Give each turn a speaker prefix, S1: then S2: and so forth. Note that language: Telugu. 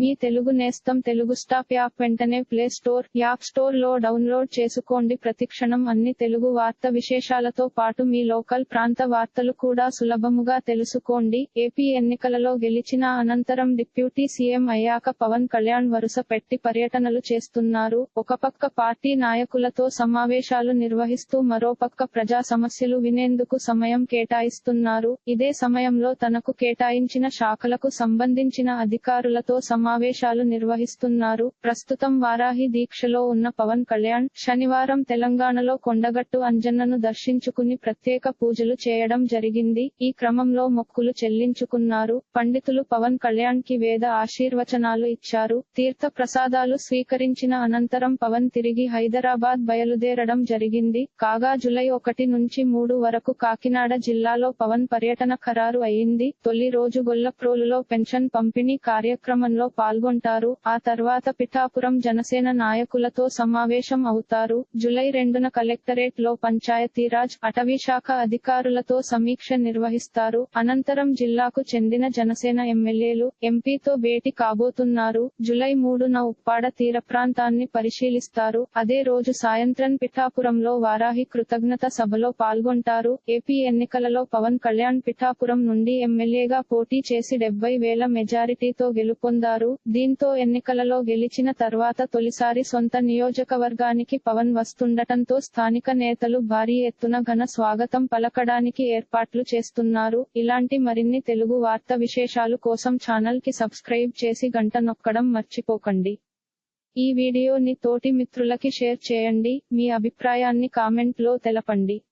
S1: మీ తెలుగు నేస్తం తెలుగు స్టాప్ యాప్ వెంటనే ప్లే స్టోర్ యాప్ స్టోర్లో డౌన్లోడ్ చేసుకోండి. ప్రతిక్షణం అన్ని తెలుగు వార్త విశేషాలతో పాటు మీ లోకల్ ప్రాంత వార్తలు కూడా సులభముగా తెలుసుకోండి. ఏపీ ఎన్నికలలో గెలిచిన అనంతరం డిప్యూటీ సీఎం అయ్యాక పవన్ కళ్యాణ్ వరుస పెట్టి పర్యటనలు చేస్తున్నారు. ఒకపక్క పార్టీ నాయకులతో సమావేశాలు నిర్వహిస్తూ మరోపక్క ప్రజా సమస్యలు వినేందుకు సమయం కేటాయిస్తున్నారు. ఇదే సమయంలో తనకు కేటాయించిన శాఖలకు సంబంధించిన అధికారులతో సమావేశాలు నిర్వహిస్తున్నారు. ప్రస్తుతం వారాహి దీక్షలో ఉన్న పవన్ కళ్యాణ్ శనివారం తెలంగాణలో కొండగట్టు అంజన్నను దర్శించుకుని ప్రత్యేక పూజలు చేయడం జరిగింది. ఈ క్రమంలో మొక్కులు చెల్లించుకున్నారు. పండితులు పవన్ కళ్యాణ్కి వేద ఆశీర్వచనాలు ఇచ్చారు. తీర్థ ప్రసాదాలు స్వీకరించిన అనంతరం పవన్ తిరిగి హైదరాబాద్ బయలుదేరడం జరిగింది. కాగా జులై ఒకటి నుంచి మూడు వరకు కాకినాడ జిల్లాలో పవన్ పర్యటన ఖరారు అయింది. తొలి రోజు గొల్లప్రోలులో పెన్షన్ పంపిణీ కార్యక్రమంలో పాల్గొంటారు. ఆ తర్వాత పిఠాపురం జనసేన నాయకులతో సమావేశం అవుతారు. జులై రెండున కలెక్టరేట్లో పంచాయతీరాజ్ అటవీ శాఖ అధికారులతో సమీక్ష నిర్వహిస్తారు. అనంతరం జిల్లాకు చెందిన జనసేన ఎమ్మెల్యేలు ఎంపీతో భేటీ కాబోతున్నారు. జులై మూడున ఉప్పాడ తీర ప్రాంతాన్ని పరిశీలిస్తారు. అదే రోజు సాయంత్రం పిఠాపురంలో వారాహి కృతజ్ఞత సభలో పాల్గొంటారు. ఏపీ ఎన్నికలలో పవన్ కళ్యాణ్ పిఠాపురం నుండి ఎమ్మెల్యేగా పోటీ చేసి డెబ్బై వేల మెజారిటీతో గెలుపొందారు. దీంతో ఎన్నికలలో గెలిచిన తర్వాత తొలిసారి సొంత నియోజకవర్గానికి పవన్ వస్తుండటంతో స్థానిక నేతలు భారీ ఎత్తున ఘన స్వాగతం పలకడానికి ఏర్పాట్లు చేస్తున్నారు. ఇలాంటి మరిన్ని తెలుగు వార్త విశేషాలు కోసం ఛానల్కి సబ్స్క్రైబ్ చేసి గంట నొక్కడం మర్చిపోకండి. ఈ వీడియోని తోటి మిత్రులకి షేర్ చేయండి. మీ అభిప్రాయాన్ని కామెంట్లో తెలపండి.